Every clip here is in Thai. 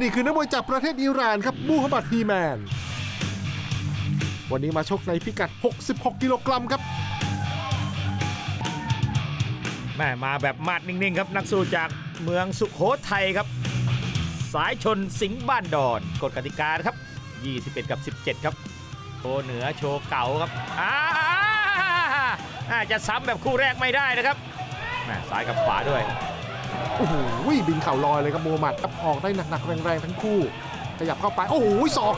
นี่คือนักมวยจากประเทศอิหร่านครับมูฮัมหมัดฮีแมน วันนี้มาชกในพิกัด 66 กิโลกรัมครับแม่มาแบบมาดนิ่ง ๆ ครับ นักสู้จากเมืองสุขโขทัยครับ สายชนสิงห์บ้านดอนกฎกติกาครับ 21 กับ 17 ครับโชว์เหนือโชว์เก่าครับอ่าอาจะซ้ำแบบคู่แรกไม่ได้นะครับแม่ซ้ายกับขวาด้วย โอ้โหบินเข่าลอยเลยครับมูฮัมหมัดครับออกได้หนักๆแรงๆทั้งคู่ ขยับเข้าไป โอ้โหศอก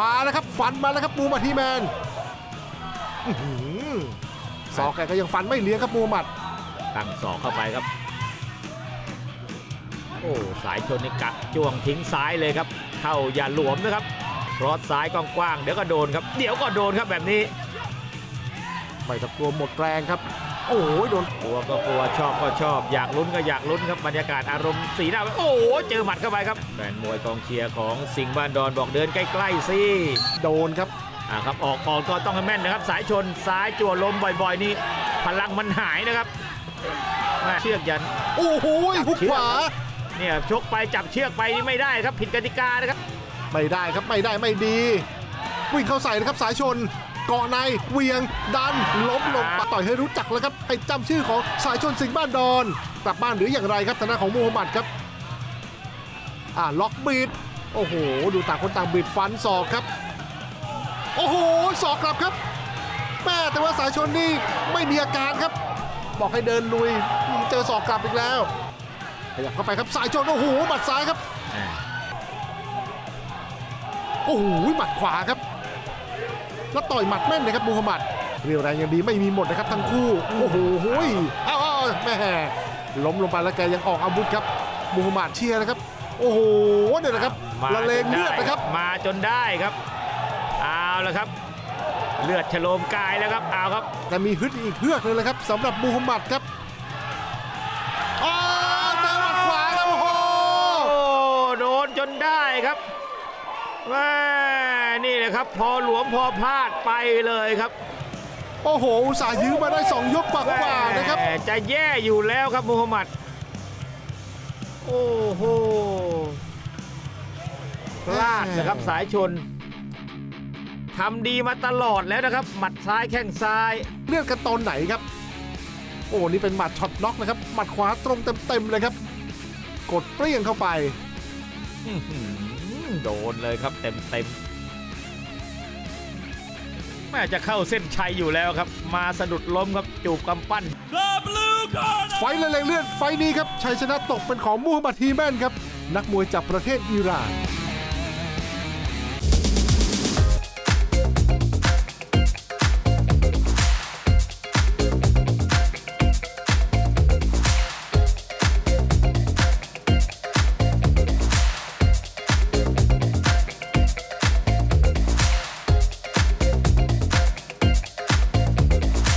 มาแล้วครับฟันมาแล้วครับมูฮัมหมัดฮีแมนอื้อหือศอกแกก็ยังฟันไม่เลี้ยงครับมูฮัมหมัดตั้งศอกเข้าไปครับ โอ้สายชนนี่กัดจ้วงทิ้งซ้ายเลยครับ เข้าอย่าหลวมนะครับรอดซ้ายกว้างๆเดี๋ยวก็โดนครับ เดี๋ยวก็โดนครับแบบนี้ ไม่ต้องกลัวหมดแรงครับ โอ้โหโดนกลัวก็กลัวชอบก็ชอบ อยากลุ้นก็อยากลุ้นครับบรรยากาศอารมณ์สีหน้าโอ้โหเจอหมัดเข้าไปครับแฟนมวยกองเชียร์ของสิงห์บ้านดอนบอกเดินใกล้ๆสิโดนครับอ่าครับออกออกก็ต้องให้แม่นนะครับ สายชนซ้ายจั่วลมบ่อยๆนี่พลังมันหายนะครับแม่เชือกยันโอ้โหหุกขวาเนี่ยชกไปจับเชือกไปนี่ไม่ได้ครับผิดกติกานะครับ ไม่ได้ครับไม่ได้ไม่ดี วิ่งเข้าใส่นะครับสายชน เกาะในเวียงดันล้มลงต่อยให้รู้จักแล้วครับให้จำชื่อของสายชนสิงห์บ้านดอนกลับบ้านหรืออย่างไรครับทางด้านของมูฮัมหมัดครับอ่าล็อกบีดโอ้โห ดูต่างคนต่างบีดฟันศอกครับ โอ้โหศอกกลับครับแม่แต่ว่าสายชนนี่ไม่มีอาการครับ บอกให้เดินลุยเจอศอกกลับอีกแล้วขยับเข้าไปครับสายชนโอ้โหหมัดซ้ายครับโอ้โหหมัดขวาครับ แล้วต่อยหมัดแม่นเลยครับมูฮัมหมัดเรียวแรงยังดีไม่มีหมดนะครับทั้งคู่โอ้โหหุยอ้าวอ้าวแม่ล้มลงไปแล้วแกยังออกอาวุธครับมูฮัมหมัดเชียร์นะครับ โอ้โหเนี่ยนะครับมาละเลงเลือดนะครับ มาจนได้ครับเอาละครับ เลือดฉโลมกายแล้วครับเอาครับแต่มีฮึดอีกเฮือกเลยนะครับสำหรับมูฮัมหมัดครับอ้าวเจอหมัดขวาครับโอ้โหโอ้โดนจนได้ครับแม่ นี่แหละครับ พอหลวมพอพลาดไปเลยครับ โอ้โห อุตส่าห์ยื้อมาได้สองยกกว่าๆนะครับแม่จะแย่อยู่แล้วครับมูฮัมหมัด โอ้โหพลาดนะครับสายชนทำดีมาตลอดแล้วนะครับ หมัดซ้ายแข้งซ้าย เลือดกันตอนไหนครับ โอ้นี่เป็นหมัดช็อตน็อกนะครับ หมัดขวาตรงเต็มๆเลยครับ กดเปรี้ยงเข้าไปอื้อหือโดนเลยครับเต็มเต็มๆ แม่จะเข้าเส้นชัยอยู่แล้วครับ มาสะดุดล้มครับจูบกำปั้น ไฟท์ละเลงเลือดไฟท์นี้ครับชัยชนะตกเป็นของมูฮัมหมัดฮีแมนครับ นักมวยจากประเทศอิหร่าน